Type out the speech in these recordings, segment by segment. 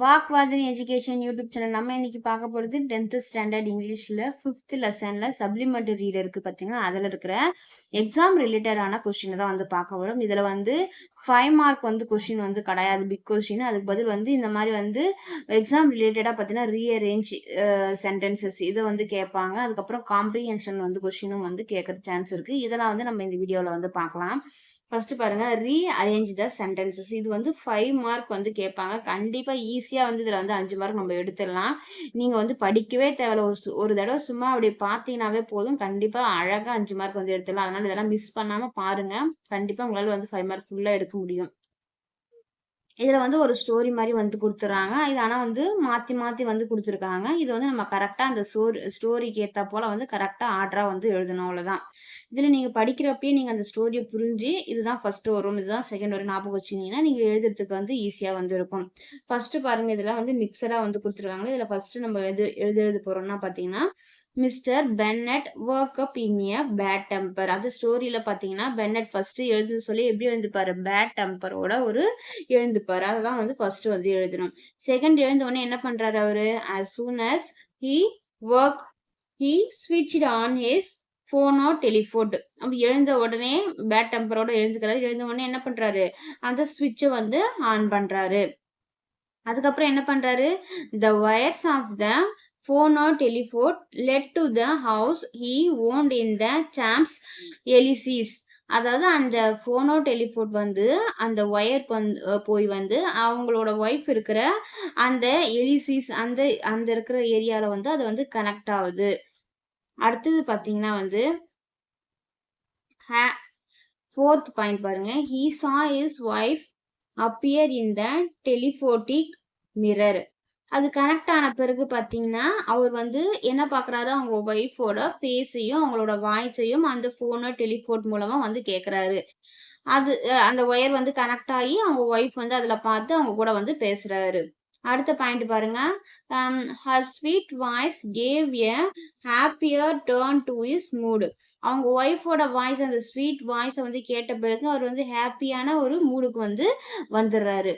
வாக்வாதன் education YouTube channel நம்ம இன்னைக்கு பார்க்க போகிறது டென்த்து ஸ்டாண்டர்ட் இங்கிலீஷில் ஃபிஃப்த் லெசனில் சப்ளிமெண்ட்ரி ரீடர் இருக்குது பார்த்தீங்கன்னா அதில் இருக்கிற எக்ஸாம் ரிலேட்டடான கொஷினை தான் வந்து பார்க்க வரும். இதில் வந்து ஃபைவ் மார்க் வந்து கொஷின் வந்து கிடையாது. பிக் கொஷின் அதுக்கு பதில் வந்து இந்த மாதிரி வந்து எக்ஸாம் ரிலேட்டடாக பார்த்தீங்கன்னா ரீஅரேஞ்ச் சென்டென்சஸ் இதை வந்து கேட்பாங்க. அதுக்கப்புறம் காம்ப்ரிஹென்ஷன் வந்து கொஷினும் வந்து கேட்குற சான்ஸ் இருக்குது இதெல்லாம் வந்து நம்ம இந்த வீடியோவில் வந்து பார்க்கலாம். ஃபஸ்ட்டு பாருங்க ரீ அரேஞ்ச் த சென்டென்சஸ் இது வந்து ஃபைவ் மார்க் வந்து கேட்பாங்க. கண்டிப்பாக ஈஸியாக வந்து இதில் வந்து அஞ்சு மார்க் நம்ம எடுத்துடலாம். நீங்கள் வந்து படிக்கவே தேவையில்ல. ஒரு ஒரு தடவை சும்மா அப்படி பார்த்தீங்கன்னாவே போதும். கண்டிப்பாக அழகாக அஞ்சு மார்க் வந்து எடுத்துடலாம். அதனால் இதெல்லாம் மிஸ் பண்ணாமல் பாருங்கள் கண்டிப்பாக உங்களால் வந்து ஃபைவ் மார்க் ஃபுல்லாக எடுக்க முடியும். இதில் வந்து ஒரு ஸ்டோரி மாதிரி வந்து கொடுத்துட்றாங்க. இது ஆனால் வந்து மாற்றி மாற்றி வந்து கொடுத்துருக்காங்க. இது வந்து நம்ம கரெக்டாக அந்த ஸ்டோரி ஸ்டோரிக்கு ஏற்ற போல் வந்து கரெக்டாக ஆர்டராக வந்து எழுதணும். அவ்வளோதான் இதில் நீங்கள் படிக்கிறப்பயே நீங்கள் அந்த ஸ்டோரியை புரிஞ்சு இதுதான் ஃபஸ்ட்டு வரும் இதுதான் செகண்ட் வரும் ஞாபகம் வச்சுக்கிங்கன்னா நீங்கள் எழுதுறதுக்கு வந்து ஈஸியாக வந்து இருக்கும். ஃபஸ்ட்டு பாருங்கள் இதெல்லாம் வந்து மிக்சடாக வந்து கொடுத்துருக்காங்க இதில் ஃபஸ்ட்டு நம்ம எது எழுத எழுத போகிறோம்னா பார்த்தீங்கன்னா mister Bennett woke up in a bad temper அந்த ஸ்டோரியில் பார்த்தீங்கன்னா பென்னட் ஃபஸ்ட்டு எழுத சொல்லி எப்படி எழுந்துப்பாரு பேட் டெம்பரோட ஒரு எழுந்துப்பார் அதெல்லாம் வந்து ஃபஸ்ட்டு வந்து எழுதணும். செகண்ட் எழுந்த உடனே என்ன பண்ணுறாரு அவர்? As soon as he woke he ஸ்விட்ச் ஆன் ஹிஸ் ஃபோனோ டெலிஃபோட் அப்படி எழுந்த உடனே பேட் டெம்பரோட எழுந்துக்கிறாரு. எழுந்த உடனே என்ன பண்ணுறாரு அந்த சுவிட்சை வந்து ஆன் பண்ணுறாரு அதுக்கப்புறம் என்ன பண்ணுறாரு the wires off the phono or led to the house he he in the the champs அதாவது அந்த ஃபோனோ டெலிஃபோன் வந்து அந்த ஒயர் போய் வந்து அவங்களோட ஒய்ஃப் இருக்கிற அந்த எலிசிஸ் அந்த அந்த இருக்கிற ஏரியாவில் வந்து அது வந்து கனெக்ட் ஆகுது. அடுத்தது பார்த்தீங்கன்னா வந்து ஃபோர்த் பாயிண்ட் பாருங்க. He saw his wife appear in the telephotic mirror அது கனெக்ட் ஆன பிறகு பார்த்தீங்கன்னா அவர் வந்து என்ன பார்க்குறாரு? அவங்க ஒய்ஃபோட ஃபேஸையும் அவங்களோட வாய்ஸையும் அந்த ஃபோனோ டெலிஃபோன் மூலமாக வந்து கேட்குறாரு அது அந்த ஒயர் வந்து கனெக்ட் ஆகி அவங்க ஒய்ஃப் வந்து அதில் பார்த்து அவங்க கூட வந்து பேசுகிறாரு அடுத்த பாயிண்ட் பாருங்க. Her sweet voice gave a happier turn to his mood அவங்க ஒய்ஃபோட வாய்ஸ் அந்த ஸ்வீட் வாய்ஸை வந்து கேட்ட பிறகு அவர் வந்து ஹாப்பியான ஒரு மூடுக்கு வந்து வந்துடுறாரு.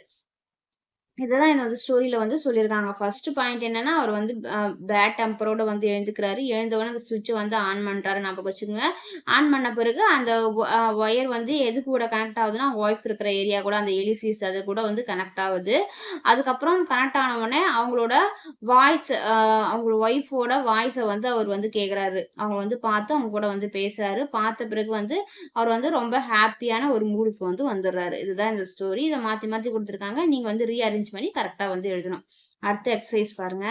இதுதான் என்னோட ஸ்டோரியில வந்து சொல்லியிருக்காங்க. ஃபர்ஸ்ட் பாயிண்ட் என்னன்னா அவர் வந்து பேட் டெம்பரோட வந்து எழுந்துக்கிறாரு. எழுந்தவொடனே அந்த சுவிட்சை வந்து ஆன் பண்றாரு ஞாபகம் வச்சுக்கோங்க. ஆன் பண்ண பிறகு அந்த ஒயர் வந்து எது கூட கனெக்ட் ஆகுதுன்னா ஒய்ஃப் இருக்கிற ஏரியா கூட அந்த எலிசிஸ் அது கூட வந்து கனெக்ட் ஆகுது. அதுக்கப்புறம் கனெக்ட் ஆன உடனே அவங்களோட வாய்ஸ் அவங்களோட ஒய்ஃபோட வாய்ஸை வந்து அவர் வந்து கேட்குறாரு அவங்க வந்து பார்த்து அவங்க கூட வந்து பேசுறாரு. பார்த்த பிறகு வந்து அவர் வந்து ரொம்ப ஹாப்பியான ஒரு மூடுக்கு வந்து வந்துடுறாரு. இதுதான் இந்த ஸ்டோரி இதை மாற்றி மாற்றி கொடுத்துருக்காங்க. நீங்கள் வந்து ரீஅரேஞ்ச் பண்ணி கரெக்டாக வந்து எழுதணும். அடுத்த எக்ஸசைஸ் பாருங்க.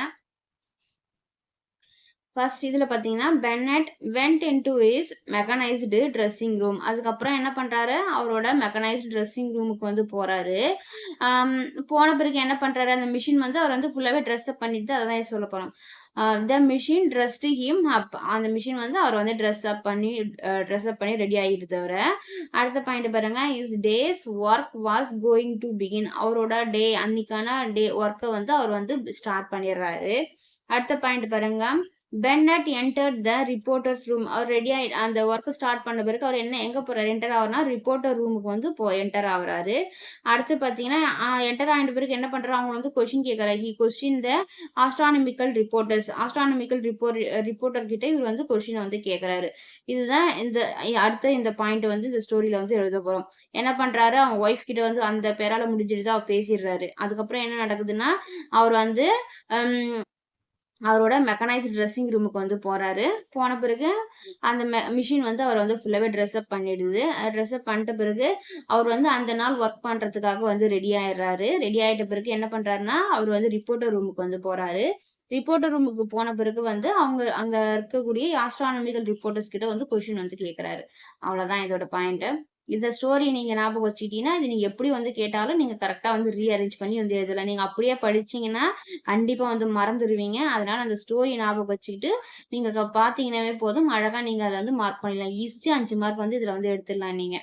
ஃபர்ஸ்ட் இதில் பார்த்தீங்கன்னா Bennett into his mechanised dressing room அதுக்கப்புறம் என்ன பண்ணுறாரு அவரோட மெக்கனைஸ்டு ட்ரெஸ்ஸிங் ரூமுக்கு வந்து போகிறாரு போன பிறகு என்ன பண்ணுறாரு அந்த மிஷின் வந்து அவர் வந்து ஃபுல்லாகவே ட்ரெஸ்அப் பண்ணிட்டு அதை தான் சொல்ல போகிறோம் the machine dressed him up அந்த மிஷின் வந்து அவர் வந்து ட்ரெஸ் அப் பண்ணி uh, ட்ரெஸ் அப் பண்ணி ரெடி ஆகிட்டு தவிர அடுத்த பாயிண்ட் பாருங்க. His day's work was going to begin அவரோட டே அன்னைக்கான டே ஒர்க்கை வந்து அவர் வந்து ஸ்டார்ட் பண்ணிடுறாரு. அடுத்த பாயிண்ட் பாருங்க. Bennett enter the reporters room our ready ஆகி அந்த ஒர்க்கை ஸ்டார்ட் பண்ண பிறகு அவர் என்ன எங்கே போகிறார் என்டர் ஆகுறனா ரிப்போர்ட்டர் ரூமுக்கு வந்து போ என்டர் ஆகுறாரு. அடுத்து பார்த்தீங்கன்னா என்டர் ஆகிட்ட பிறகு என்ன பண்ணுறாங்க அவங்க வந்து கொஷின் கேட்குறாரு he question the astronomical reporters astronomical report reporter கிட்ட இவர் வந்து கொஷின் வந்து கேட்குறாரு இதுதான் இந்த அடுத்த இந்த பாயிண்ட் வந்து இந்த ஸ்டோரியில் வந்து எழுத போகிறோம் என்ன பண்ணுறாரு அவங்க ஒய்ஃப் கிட்ட வந்து அந்த பேரால முடிஞ்சிட்டு அவர் பேசிடுறாரு. அதுக்கப்புறம் என்ன நடக்குதுன்னா அவர் வந்து அவரோட மெக்கனைஸ்டு ட்ரெஸ்ஸிங் ரூமுக்கு வந்து போறாரு. போன பிறகு அந்த மிஷின் வந்து அவர் வந்து ஃபுல்லாகவே ட்ரெஸ்அப் பண்ணிடுது. ட்ரெஸ்அப் பண்ணிட்ட பிறகு அவர் வந்து அந்த நாள் ஒர்க் பண்றதுக்காக வந்து ரெடி ஆயிடுறாரு. ரெடி ஆயிட்ட பிறகு என்ன பண்றாருன்னா அவர் வந்து ரிப்போர்ட்டர் ரூமுக்கு வந்து போறாரு. ரிப்போர்ட்டர் ரூமுக்கு போன பிறகு வந்து அவங்க அங்க இருக்கக்கூடிய ஆஸ்ட்ரானமிக்கல் ரிப்போர்ட்டர்ஸ் கிட்ட வந்து கொஷின் வந்து கேட்கறாரு அவ்வளவுதான் இதோட பாயிண்ட் இந்த ஸ்டோரி நீங்க ஞாபகம் வச்சுக்கிட்டீங்கன்னா இது நீங்க எப்படி வந்து கேட்டாலும் நீங்க கரெக்டா வந்து ரீஅரேஞ்ச் பண்ணி வந்து எழுதலாம். நீங்க அப்படியே படிச்சீங்கன்னா கண்டிப்பா வந்து மறந்துடுவீங்க அதனால அந்த ஸ்டோரி ஞாபகம் வச்சுக்கிட்டு நீங்க க- பாத்தீங்கன்னாவே போதும். அழகா நீங்க அதை வந்து மார்க் பண்ணிடலாம். ஈஸியா அஞ்சு மார்க் வந்து இதுல வந்து எடுத்துடலாம் நீங்க.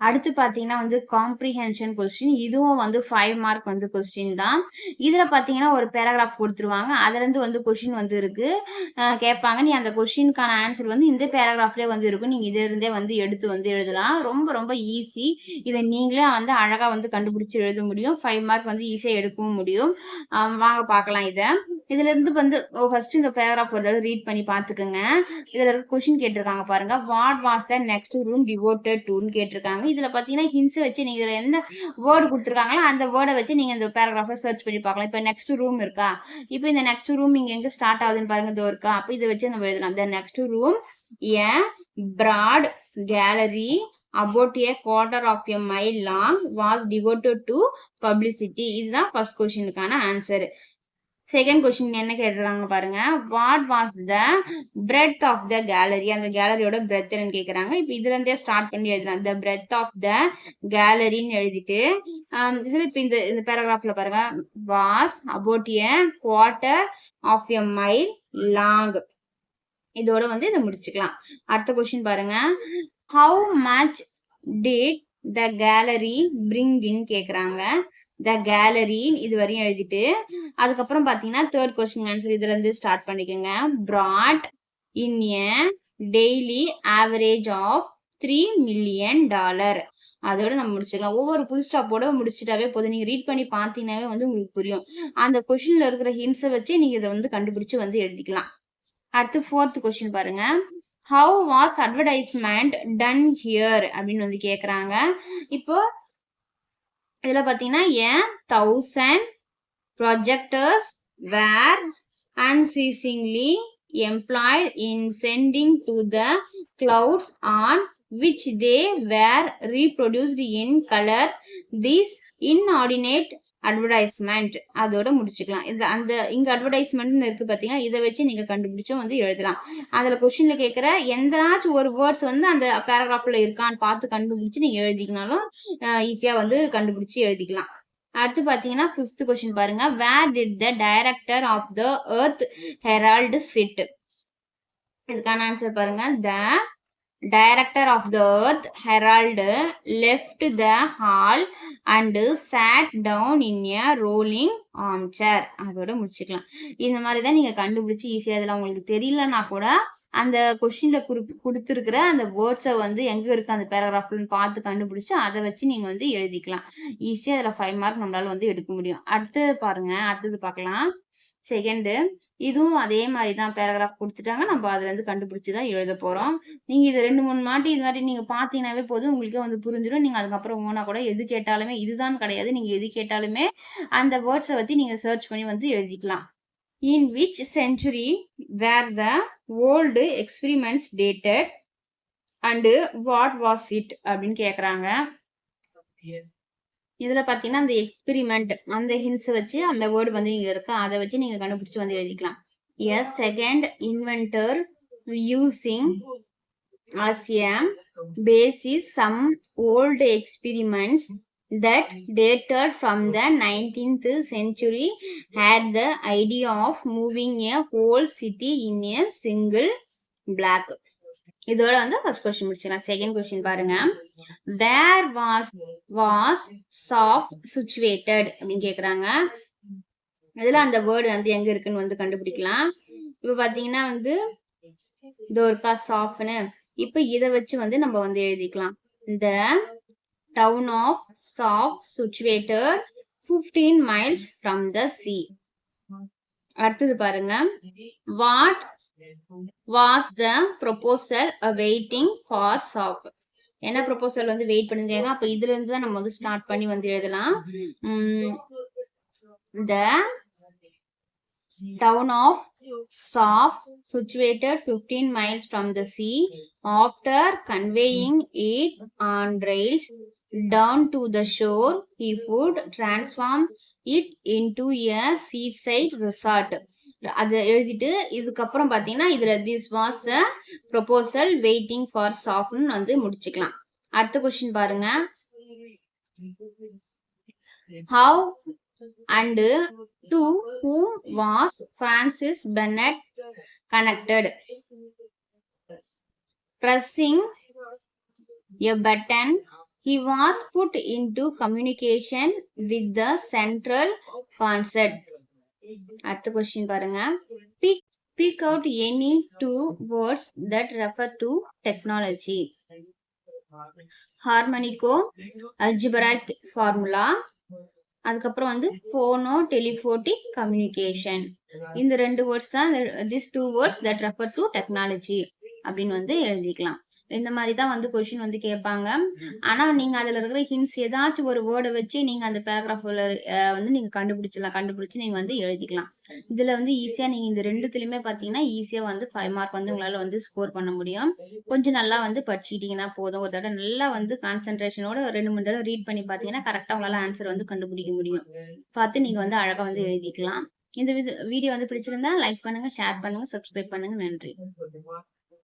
அடுத்து பார்த்தீங்கன்னா வந்து காம்ப்ரிஹென்ஷன் கொஸ்டின் இதுவும் வந்து ஃபைவ் மார்க் வந்து கொஸ்டின் தான். இதில் பார்த்தீங்கன்னா ஒரு பேராகிராஃப் கொடுத்துருவாங்க. அதுலேருந்து வந்து கொஷின் வந்து இருக்குது கேட்பாங்க. நீ அந்த கொஷினுக்கான ஆன்சர் வந்து இந்த பேராகிராஃப்லேயே வந்து இருக்கும். நீங்கள் இதிலிருந்தே வந்து எடுத்து வந்து எழுதலாம். ரொம்ப ரொம்ப ஈஸி இதை நீங்களே வந்து அழகாக வந்து கண்டுபிடிச்சி எழுத முடியும். ஃபைவ் மார்க் வந்து ஈஸியாக எடுக்கவும் முடியும். வாங்க பார்க்கலாம் இதை. இதுலேருந்து வந்து ஃபர்ஸ்ட் இந்த பேராகிராஃப் ஒரு தடவை ரீட் பண்ணி பார்த்துக்கோங்க. இதில் இருக்க கேட்டிருக்காங்க பாருங்க. What was the next room devoted டூன்னு கேட்டிருக்காங்க. இதுல பாத்தீங்கன்னா ஹின்ஸ் வச்சு நீங்க இதுல எந்த வேர்டு கொடுத்துருக்காங்களோ அந்த வேர்டை வச்சு நீங்க இந்த பேராகிராஃபை சர்ச் பண்ணி பார்க்கலாம். இப்போ நெக்ஸ்ட் ரூம் இருக்கா? இப்போ இந்த நெக்ஸ்ட் ரூம் இங்க எங்க ஸ்டார்ட் ஆகுதுன்னு பாருங்க. இதோ இருக்கா? அப்போ இதை வச்சு நம்ம எழுதலாம். The next room a broad gallery about a quarter of a mile long was devoted to publicity இதுதான் ஃபர்ஸ்ட் கொஸ்டினுக்கான ஆன்சர் செகண்ட் கொஸ்டின் என்ன கேட்டிருக்காங்க பாருங்க. What was the breadth of the gallery அந்த கேலரியோட பிரெத் என்னன்னு கேட்குறாங்க இப்போ இதுல இருந்தே ஸ்டார்ட் பண்ணி எழுதலாம். த பிரெத் ஆஃப் த கேலரின்னு எழுதிட்டு இதில் இதுல இப்போ இந்த இந்த பேராகிராஃப்ல பாருங்க. Was about a quarter of a mile long இதோட வந்து இதை முடிச்சுக்கலாம். அடுத்த கொஸ்டின் பாருங்க. How much did the gallery bring கேட்குறாங்க கேக்குறாங்க. த கேலரின்னு இது வரையும் எழுதிட்டு அதுக்கப்புறம் பாத்தீங்கன்னா தேர்ட் கொஸ்டின் ஆன்சர் இதுல இருந்து ஸ்டார்ட் பண்ணிக்கோங்க. Brought in a daily average of three million dollar அதோட நம்ம முடிச்சுக்கலாம். ஒவ்வொரு புல் ஸ்டாப்போட முடிச்சிட்டாவே போதும். நீங்க ரீட் பண்ணி பார்த்தீங்கன்னாவே வந்து உங்களுக்கு புரியும். அந்த கொஸ்டின்ல இருக்கிற ஹிண்ட்ஸை வச்சு நீங்க இதை வந்து கண்டுபிடிச்சு வந்து எழுதிக்கலாம். அடுத்து ஃபோர்த் கொஸ்டின் பாருங்க. How was advertisement done here அப்படின்னு வந்து கேட்குறாங்க இப்போ இதில் பார்த்தீங்கன்னா a thousand projectors were unceasingly employed in sending to the clouds on which they were reproduced in colour this inordinate advertisement அதோட முடிச்சுக்கலாம். இது அந்த இங்கே அட்வர்டைஸ்மெண்ட்னு இருக்குது பார்த்தீங்கன்னா இதை வச்சு நீங்கள் கண்டுபிடிச்சும் வந்து எழுதலாம். அதில் கொஷினில் கேட்குற எந்தனாச்சும் ஒரு வேர்ட்ஸ் வந்து அந்த பேராகிராஃபில் இருக்கான்னு பார்த்து கண்டுபிடிச்சு நீங்கள் எழுதிக்கினாலும் ஈஸியாக வந்து கண்டுபிடிச்சு எழுதிக்கலாம். அடுத்து பார்த்தீங்கன்னா ஃபிஃப்த் கொஸ்டின் பாருங்க. Where did the director of the Earth Herald sit இதுக்கான ஆன்சர் பாருங்க. The director of the Earth Herald left the hall and sat down in a rolling arm chair அதோட முடிச்சுக்கலாம். இந்த மாதிரி தான் நீங்க கண்டுபிடிச்சு ஈஸியாக அதில் உங்களுக்கு தெரியலன்னா கூட அந்த கொஸ்டின்ல கொடுத்துருக்கிற அந்த வேர்ட்ஸை வந்து எங்கே இருக்கு அந்த பேராகிராஃப்லன்னு பார்த்து கண்டுபிடிச்சி அதை வச்சு நீங்கள் வந்து எழுதிக்கலாம். ஈஸியாக அதில் ஃபைவ் மார்க் நம்மளால வந்து எடுக்க முடியும். அடுத்து பாருங்கள் அடுத்தது பார்க்கலாம். செகண்டு இதுவும் அதே மாதிரி தான் பேராகிராஃப் கொடுத்துட்டாங்க. நம்ம அதுலேருந்து இருந்து தான் எழுத போகிறோம் நீங்கள் இது ரெண்டு மூணு மாட்டி இது மாதிரி நீங்கள் பார்த்தீங்கன்னாவே போதும். உங்களுக்கே வந்து புரிஞ்சிடும். நீங்கள் அதுக்கப்புறம் ஓனாக கூட எது கேட்டாலுமே இதுதான் கிடையாது. நீங்கள் எது கேட்டாலுமே அந்த வேர்ட்ஸை பற்றி நீங்கள் சர்ச் பண்ணி வந்து எழுதிக்கலாம். In which century were the old experiments dated and what was it அப்படின்னு கேட்குறாங்க இதில் பார்த்தீங்கன்னா அந்த எக்ஸ்பிரிமெண்ட் அந்த ஹின்ஸ் வச்சு அந்த வேர்டு வந்து இங்கே இருக்கு அதை வச்சு நீங்கள் கண்டுபிடிச்சி வந்து எழுதிக்கலாம் a second inventor using as a basis some old experiments that dated from the nineteenth century had the idea of moving a whole city in a single block இதோட வந்து ஃபர்ஸ்ட் கொஸ்டின் முடிச்சிடலாம் செகண்ட் கொஸ்டின் பாருங்க. Where was was Saft situated அப்படின்னு கேக்குறாங்க. இதுல அந்த word வந்து எங்க இருக்குன்னு வந்து கண்டுபிடிக்கலாம். இப்ப பாத்தீங்கன்னா வந்து இதோ இருக்கா சாஃப்ட்னு இப்ப இத வச்சு வந்து நம்ம வந்து எழுதிக்கலாம். இந்த town of Saft situated 15 miles from the sea அடுத்தது பாருங்க. What was the proposal waiting for Saft என்ன ப்ரொபோசல் வந்து வெயிட் பண்ணுங்க அப்ப இதுல இருந்து தான் நம்ம வந்து ஸ்டார்ட் பண்ணி வந்து எழுதலாம் த town of Saf, situated 15 miles from the sea, after conveying it on rails down to the shore, he would transform it into a seaside resort. அதை எழுதிட்டு இதுக்கப்புறம் பார்த்தீங்கன்னா இதில் this was a proposal waiting for சாஃப்ட்னு வந்து முடிச்சுக்கலாம் அடுத்த question பாருங்க how and to who was Francis Bennett connected pressing a button, he was put into communication with the central concert. அடுத்த கொஸ்டின் பாருங்க. Pick pick out any two words that refer to technology harmonico algebraic formula அதுக்கப்புறம் வந்து phono telephotic communication இந்த ரெண்டு words தான் this two words that refer to technology அப்படின்னு வந்து எழுதிக்கலாம். இந்த மாதிரி தான் வந்து கொஷின் வந்து கேட்பாங்க. ஆனா நீங்க அதுல இருக்கிற ஹிண்ட்ஸ் ஏதாச்சும் ஒரு வேர்டை வச்சு நீங்க அந்த பேராகிராஃப்ல வந்து நீங்க கண்டுபிடிச்சிடலாம். கண்டுபிடிச்சு நீங்க வந்து எழுதிக்கலாம். இதுல வந்து ஈஸியா நீங்க இந்த ரெண்டுத்துலயுமே பாத்தீங்கன்னா ஈஸியா வந்து ஃபைவ் மார்க் வந்து உங்களால வந்து ஸ்கோர் பண்ண முடியும். கொஞ்சம் நல்லா வந்து படிச்சுக்கிட்டீங்கன்னா போதும். ஒரு தடவை நல்லா வந்து கான்சென்ட்ரேஷனோட ரெண்டு மூணு தடவை ரீட் பண்ணி பாத்தீங்கன்னா கரெக்டா உங்களால ஆன்சர் வந்து கண்டுபிடிக்க முடியும். பார்த்து நீங்க வந்து அழகா வந்து எழுதிக்கலாம். இந்த வீடியோ வந்து பிடிச்சிருந்தா லைக் பண்ணுங்க ஷேர் பண்ணுங்க சப்ஸ்கிரைப் பண்ணுங்க. நன்றி.